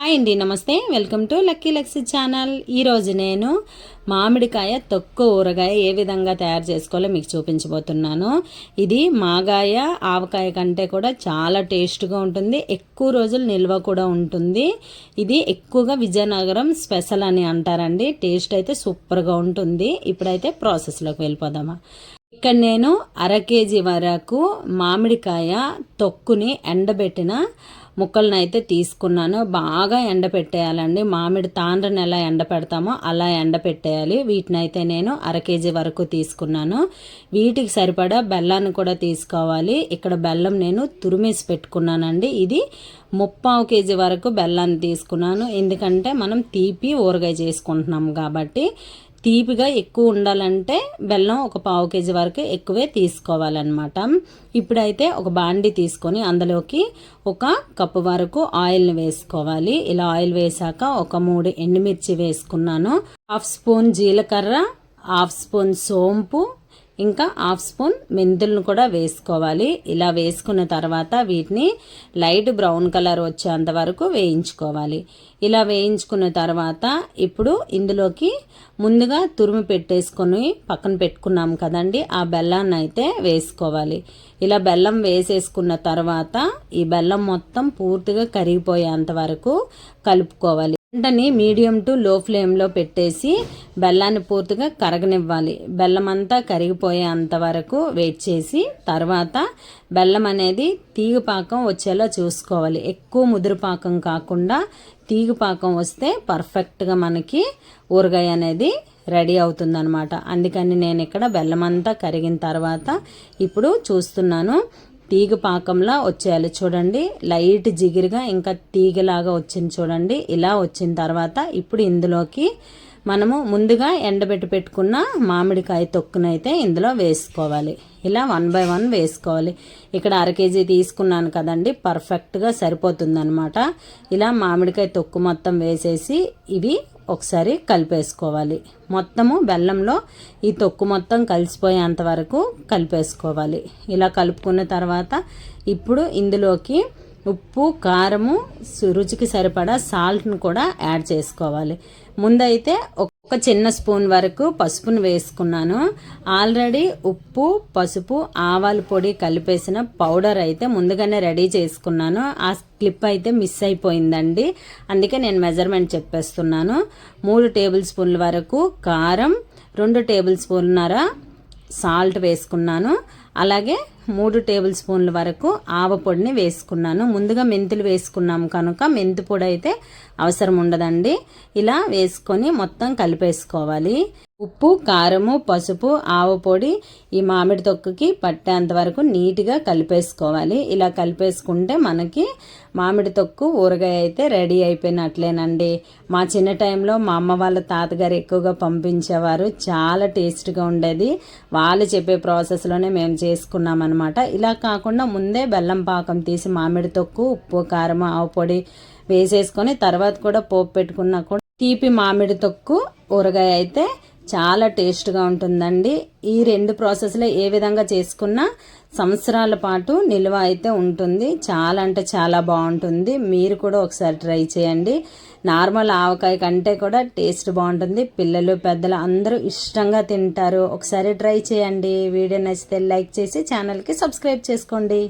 Hi అండి నమస్తే. Welcome to lucky Laxy channel. ఈరోజు నేను మామిడికాయ తొక్కు ఊరగాయ ఏ విధంగా తయారు చేసుకోవాలో మీకు చూపించబోతున్నాను. ఇది మాగాయ ఆవకాయ కంటే కూడా చాలా టేస్ట్గా ఉంటుంది. ఎక్కువ రోజులు నిల్వ కూడా ఉంటుంది. ఇది ఎక్కువగా విజయనగరం స్పెషల్ అని అంటారండి. టేస్ట్ అయితే సూపర్గా ఉంటుంది. ఇప్పుడైతే ప్రాసెస్లోకి వెళ్ళిపోదామా. ఇక్కడ నేను అర కేజీ వరకు మామిడికాయ తొక్కుని ఎండబెట్టిన ముక్కలను అయితే తీసుకున్నాను. బాగా ఎండపెట్టేయాలండి మామిడి తాండ్రని ఎలా ఎండ పెడతామో అలా ఎండ పెట్టేయాలి. వీటిని అయితే నేను అర కేజీ వరకు తీసుకున్నాను. వీటికి సరిపడా బెల్లాన్ని కూడా తీసుకోవాలి. ఇక్కడ బెల్లం నేను తురిమేసి పెట్టుకున్నానండి. ఇది ముప్పావు కేజీ వరకు బెల్లాన్ని తీసుకున్నాను. ఎందుకంటే మనం తీపి ఊరగాయ చేసుకుంటున్నాం కాబట్టి తీపిగా ఎక్కువ ఉండాలంటే బెల్లం ఒక పావు కేజీ వరకు ఎక్కువే తీసుకోవాలన్నమాట. ఇప్పుడైతే ఒక బాండి తీసుకొని అందులోకి ఒక కప్పు వరకు ఆయిల్ని వేసుకోవాలి. ఇలా ఆయిల్ వేసాక ఒక మూడు ఎండుమిర్చి వేసుకున్నాను. హాఫ్ స్పూన్ జీలకర్ర హాఫ్ స్పూన్ సోంపు ఇంకా హాఫ్ స్పూన్ మెంతులను కూడా వేసుకోవాలి. ఇలా వేసుకున్న తర్వాత వీటిని లైట్ బ్రౌన్ కలర్ వచ్చేంత వరకు వేయించుకోవాలి. ఇలా వేయించుకున్న తర్వాత ఇప్పుడు ఇందులోకి ముందుగా తురుము పెట్టేసుకొని పక్కన పెట్టుకున్నాం కదండి ఆ బెల్లాన్ని అయితే వేసుకోవాలి. ఇలా బెల్లం వేసేసుకున్న తర్వాత ఈ బెల్లం మొత్తం పూర్తిగా కరిగిపోయేంత వరకు కలుపుకోవాలి. మంటని మీడియం టు లో ఫ్లేమ్లో పెట్టేసి బెల్లాన్ని పూర్తిగా కరగనివ్వాలి. బెల్లం అంతా కరిగిపోయేంత వరకు వెయిట్ చేసి తర్వాత బెల్లం అనేది తీగపాకం వచ్చేలా చూసుకోవాలి. ఎక్కువ ముదురుపాకం కాకుండా తీగపాకం వస్తే పర్ఫెక్ట్గా మనకి ఊరగాయ అనేది రెడీ అవుతుందనమాట అందుకని నేను ఇక్కడ బెల్లం అంతా కరిగిన తర్వాత ఇప్పుడు చూస్తున్నాను. తీగ పాకంలా వచ్చేయాలి. చూడండి లైట్ జిగిరిగా ఇంకా తీగలాగా వచ్చింది చూడండి. ఇలా వచ్చిన తర్వాత ఇప్పుడు ఇందులోకి మనము ముందుగా ఎండబెట్టి పెట్టుకున్న మామిడికాయ తొక్కునైతే ఇందులో వేసుకోవాలి. ఇలా వన్ బై వన్ వేసుకోవాలి. ఇక్కడ అర కేజీ తీసుకున్నాను కదండి పర్ఫెక్ట్గా సరిపోతుందనమాట ఇలా మామిడికాయ తొక్కు మొత్తం వేసేసి ఇవి ఒకసారి కలిపేసుకోవాలి. మొత్తము బెల్లంలో ఈ తొక్కు మొత్తం కలిసిపోయేంత వరకు కలిపేసుకోవాలి. ఇలా కలుపుకున్న తర్వాత ఇప్పుడు ఇందులోకి ఉప్పు కారము రుచికి సరిపడా సాల్ట్ను కూడా యాడ్ చేసుకోవాలి. ముందైతే ఒక ఒక చిన్న స్పూన్ వరకు పసుపును వేసుకున్నాను. ఆల్రెడీ ఉప్పు పసుపు ఆవాల పొడి కలిపేసిన పౌడర్ అయితే ముందుగానే రెడీ చేసుకున్నాను. ఆ క్లిప్ అయితే మిస్ అయిపోయిందండి. అందుకే నేను మెజర్మెంట్ చెప్పేస్తున్నాను. మూడు టేబుల్ స్పూన్ల వరకు కారం రెండు టేబుల్ స్పూన్నర సాల్ట్ వేసుకున్నాను. అలాగే మూడు టేబుల్ స్పూన్ల వరకు ఆవ పొడిని వేసుకున్నాను. ముందుగా మెంతులు వేసుకున్నాం కనుక మెంతి పొడి అయితే అవసరం ఉండదండి. ఇలా వేసుకొని మొత్తం కలిపేసుకోవాలి. ఉప్పు కారము పసుపు ఆవుపొడి ఈ మామిడి తొక్కుకి పట్టేంత వరకు నీట్గా కలిపేసుకోవాలి. ఇలా కలిపేసుకుంటే మనకి మామిడి తొక్కు ఊరగాయ అయితే రెడీ అయిపోయినట్లేనండి. మా చిన్న టైంలో మా అమ్మ వాళ్ళ తాతగారు ఎక్కువగా పంపించేవారు. చాలా టేస్ట్గా ఉండేది. వాళ్ళు చెప్పే ప్రాసెస్లోనే మేము చేసుకున్నాం అనమాట ఇలా కాకుండా ముందే బెల్లం పాకం తీసి మామిడి తొక్కు ఉప్పు కారం ఆవుపొడి వేసేసుకొని తర్వాత కూడా పోపు పెట్టుకున్నా కూడా తీపి మామిడి తొక్కు ఊరగాయ అయితే చాలా టేస్ట్గా ఉంటుందండి. ఈ రెండు ప్రాసెస్లో ఏ విధంగా చేసుకున్నా సంవత్సరాల పాటు నిల్వ అయితే ఉంటుంది. చాలా అంటే చాలా బాగుంటుంది. మీరు కూడా ఒకసారి ట్రై చేయండి. నార్మల్ ఆవకాయ కంటే కూడా టేస్ట్ బాగుంటుంది. పిల్లలు పెద్దలు అందరూ ఇష్టంగా తింటారు. ఒకసారి ట్రై చేయండి. వీడియో నచ్చితే లైక్ చేసి ఛానల్కి సబ్స్క్రైబ్ చేసుకోండి.